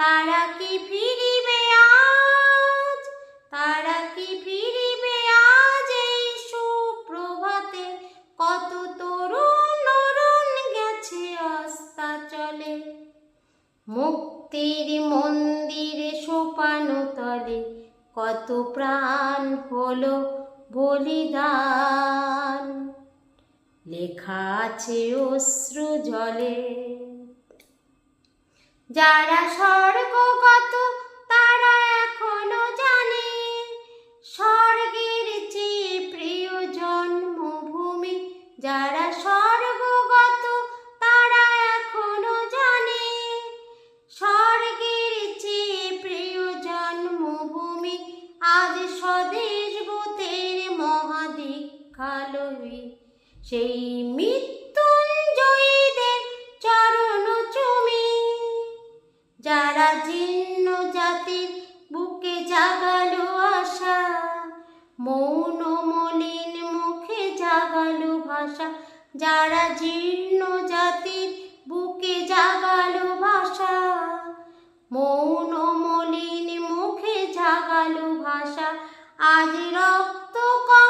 তারা কি ফিরিবে আজ? তারা কি ফিরিবে আজ এই সুপ্রভাতে? কত তরুণ অরুণ গেছে আস্তা চলে মুক্তির মন্দিরে সোপানো তলে। কত প্রাণ হলো বলিদান। লেখা আছে অশ্রু জলে। যারা স্বর্গগত, তারা এখনও জানে। স্বর্গের চেয়ে প্রিয় জন্মভূমি যারা স্বর্গগত, তারা এখনও জানে। স্বর্গের চেয়ে প্রিয় জন্মভূমি আজ স্বদেশ বোধের মহাদীক্ষালয়ী সেই মৃত্যুঞ্জয়ীদের জীর্ণ জাতির বুকে জাগালো আশা। মৌন মলিন মুখে জাগালো ভাষা। যারা জীর্ণ জাতির বুকে জাগালো ভাষা। মৌন মলিন মুখে জাগালো ভাষা। আজ রক্ত কমলে